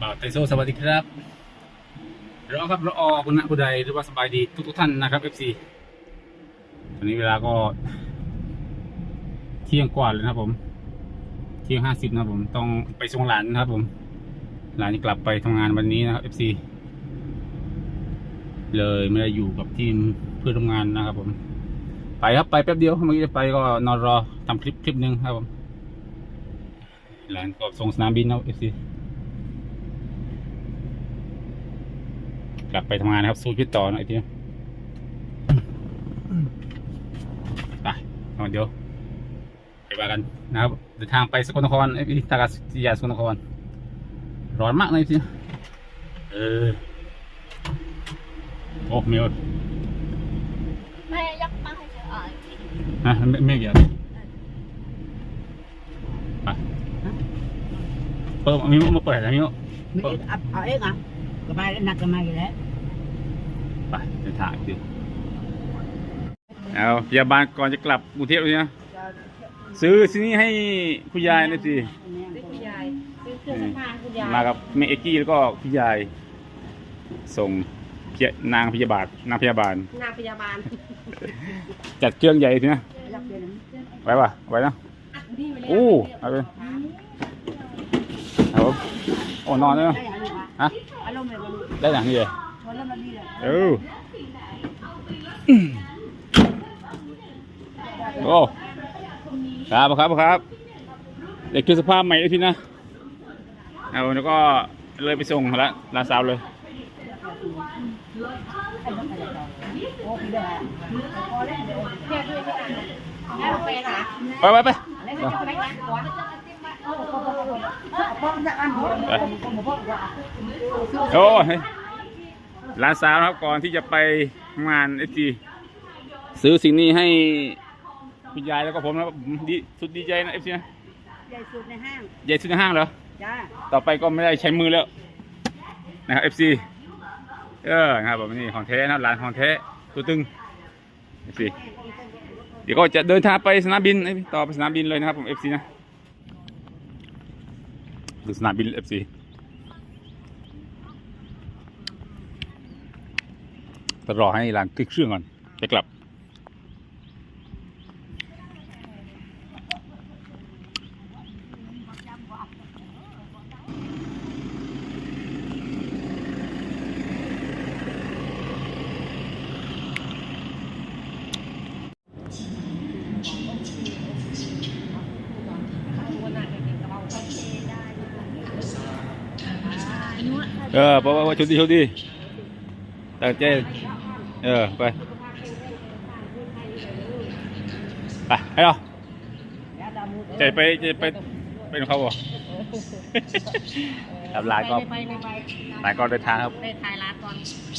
บ่าวไตโซสวัสดีครับรอครับรอคุณนะผู้ใดหรือว่าสบายดีทุกทุกท่านนะครับ FC ตอนนี้เวลาก็ เที่ยงกว่าเลยนะครับผม เที่ยงห้าสิบนะครับผมต้องไปส่งหลานนะครับผม หลานจะกลับไปทำงานวันนี้นะครับ FC เลยไม่ได้อยู่กับทีมเพื่อนทำงานนะครับผม ไปครับไปแป๊บเดียวเมื่อกี้จะไปก็นอนรอทำคลิปคลิปหนึ่งครับผม หลานก็ส่งสนามบินนะครับ FC กลับไปทำงานนะครับ สู้ชีวิตต่อหน่อยทีนะไปเอาเดี๋ยวไปว่ากันนะครับเดินทางไปสกลนครไอ้ท่าอากาศยานสกลนคร ร้อนมากเลยทีเออโอ้เมียวแม่ยักษ์มาให้เธออ่านนะไม่ไม่เกี่ยวไปเปิดมีมาเปิดอะไรมีมั้มีเอาเอาเองอะ ก็มาหนักก็มาอยู่แล้วไปเดินทางดิเอาพยาบาลก่อนจะกลับกรุงเทพเลยนะซื้อสิ่งนี้ให้คุณยายหนะสิซื้อคุณยายซื้อเครื่องซักผ้าให้คุณยายมากับแม่เอกกี้แล้วก็คุณยาย ส่งเพียนางพยาบาลนางพยาบาล นางพยาบาล จัดเครื่องใหญ่ทีนะรับเดือนไว้ป่ะไว้นะอัดนี่ไปเลยโอ้เอาไปเอาโอ้นอนเลยนะได้อย่างนี้ค่ะ ฮะอารมณ์แบบนี้ได้หนังนี่เลยพอแล้วมันนี่แหละเออโอ้ครับครับครับ เด็กคือสภาพใหม่เลยพี่นะเอาแล้วก็เลยไปส่งละลานสาวเลยโอ้พี่ได้พอแล้วเดี๋ยวแค่ด้วยที่อ่านแค่ไปนะไปไป โอ้ยร้านสาวนะครับก่อนที่จะไปงานเอจีซื้อสิ่งนี้ให้คุณยายแล้วก็ผมนะครับดีสุดดีใจนะเอฟซีนะใหญ่สุดในห้างยายซื้อในห้างเหรอจ้าต่อไปก็ไม่ได้ใช้มือแล้วนะครับเอฟซีเออนะครับผมนี่ของแท้นะครับร้านของแท้ตัวตึงเอฟซีเดี๋ยวก็จะเดินทางไปสนามบินต่อไปสนามบินเลยนะครับผมเอฟซีนะ ถึงสนามบินเอฟซีจะรอให้ร้านคลิกเครื่องก่อนจะกลับ เออเพราะว่าชุดดีชุดดีตั้งใจเออไปไปให้เราจะไปจะไปเป็นเขาบ่ครับลายก็ไปไปไปลายก็เดินทางครับไปถ่ายร้านก่อน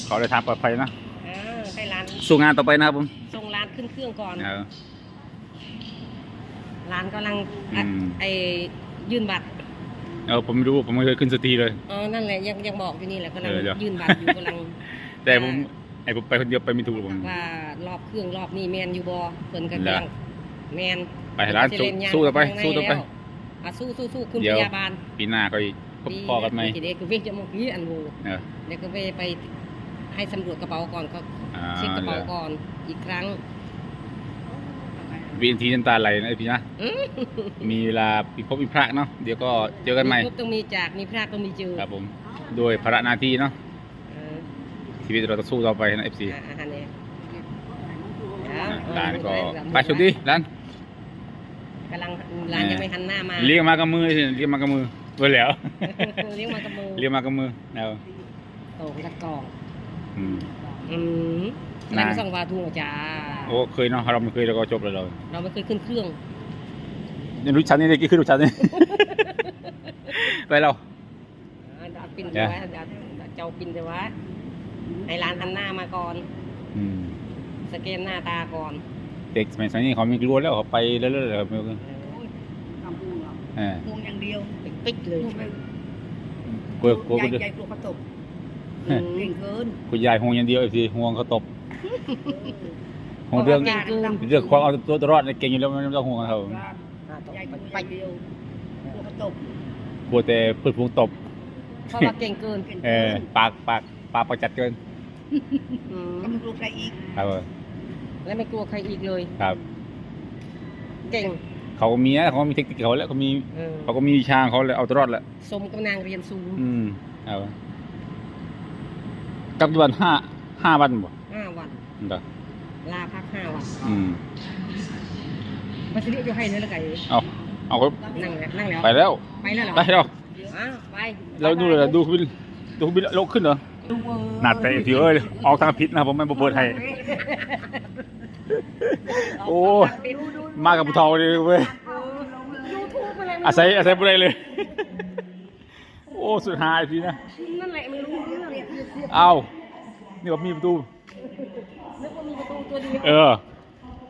ขอเดินทางปลอดภัยนะเออให้ร้านสู้งานต่อไปนะครับผมส่งร้านขึ้นเครื่องก่อนเออร้านกำลังอัดอืมไอ้ยื่นบัตร เออผมไม่รู้ผมไม่เคยขึ้นสตรีเลยเออนั่นแหละยังยังบอกอยู่นี่แหละกำลังเออเดี๋ยว ยื่นบัตรอยู่กำลัง แต่ผมไอ้ผมไปคนเดียวไปไม่ถูกหรอกผม ว่ารอบเครื่องรอบนี้แมนอยู่บอเพิ่นก็เหรอ กำลังแมนไปร้านสู้สู้ต่อไปข้างในสู้ต่อไปแล้วอะสู้สู้สู้คุณเดี๋พยว ยาบาลปีหน้าก็อีกพบพอกันไหมทีเด็กก็เวกจะมองยี่อันโวเออเดี๋ยวก็เวไปให้สำรวจกระเป๋าก่อนก็อ่าเช็คกระเป๋าเดี๋ยวก่อนอีกครั้ง วีนทีน้ำตาไหลนะไอ้พี่นะอื้อมีเวลาปีพบปีพระเนาะเดี๋ยวก็เจอกันใหม่ครบต้องมีจากมีพระต้องมีเจอครับผมโดยภาระหน้าที่เนาะเออชีวิตเราต้องสู้ต่อไปนะ FC อะอาหารเนี่ยร้านก็ไปชุดดีร้านกำลังร้านยังไม่หันหน้ามาเรียกมากับมือสิเรียกมากับมือเว้ยแล้วเลี้ยงมากับมือเรียกมากับมือเอาโตกระกอง อืม อืมน่านั่งส่องวาทุ่งจ้าโอ้เคยเนาะเราไม่เคยเราก็จบเลยเราเราไม่เคยขึ้นเครื่องยังรู้ชั้นนี่ได้กี่ขึ้นรู้ชั้นนี่ ไปเรา อ่าดัดปินเนี่ยไว้ดัดเจ้าปินแต่ว่าให้ร้านหันหน้ามาก่อน อืมสแกนหน้าตาก่อนเด็กสมัยนี้เขามีกลัวแล้วเขาไปเรื่อยๆเลยครับเออทำพุงเหรอเออพุงอย่างเดียวปิ๊กปิ๊กเลย กลัวกลัวใหคุญ่ณใหญ่กลัวกระตกอืม เก่งเกินคุณยายห่วงอย่างเดียวไอ้พี่ห่วงเขาตบห่วงเรื่องเก่งเกินเรื่องความเอาตัวรอดเนี่ยเก่งอยู่แล้วไม่ต้องห่วงเขาอ่าต้องใหญ่กไปว่าไปเดียวกลัวกระตกกลัวแต่เพื่อนฝูงตบเพราะว่าเก่งเกินเออปากปากปากประจัดเกินอืมก็ไม่รู้ใครอีกครับผมและไม่กลัวใครอีกเลยครับ เก่งเขาก็มีนะเขาก็มีเทคนิคเขาแล้วเขามีเออเขาก็มีวิชาของเขาเลยเอาตัวรอดแหละสมกับนางเรียนสูงอืมเอา กลับกี่วันห้าห้าวันบ่ห้าวันเด้อลาพักห้าวันอืมมาสิเรียกจะให้เนื้อละไก่เอาเอาครับนั่งแล้วนั่งแล้วไปแล้ว ไปแล้วเหรอไปแล้วอ้าวไปเราดูเลยดูบินดูบินลกขึ้นเหรอหนัดแต่ทีเอ้ยออกทางพิษนะครับผมไม่บ่เปิดให้โอ้ยมากับผู้เฒ่าเลยเว้ยยูทูบอะไรอาศัยอาศัยบ่ได้เลย โอ้ สุดหายทีนะ เอานี่ก็มีประตู นึกว่ามีประตูตัวเดียวเออ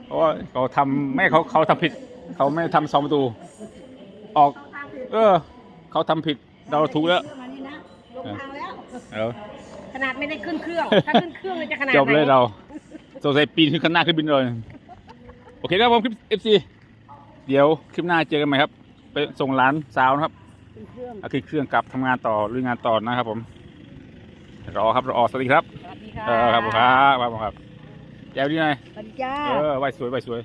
เพราะว่าเขาทำไม่เขาเขาทำผิด เขาไม่ทำสองประตู ออกเออ เขาทำผิด เราถูกแล้ว มานี่นะลงทางแล้ว เออ ขนาดไม่ได้ขึ้นเครื่อง ถ้าขึ้นเครื่องเลยจะขนาดจบไหนเลยเราสงสัยปีนขึ้นข้างหน้าขึ้นบินเลย โอเคนะครับผมคลิป FC เดี๋ยวคลิปหน้าเจอกันใหม่ครับ ไปส่งร้านสาวนะครับเป็นเครื่อง เอาขึ้นเครื่องกลับทำงานต่อลุยงานต่อนะครับผม รอครับรอสวัสดีครับสวัสดีค่ะเออครับผมครับครับผมครับแจ้วดีหน่อยสวัสดีจ้า เออไหวสวยไหวสวย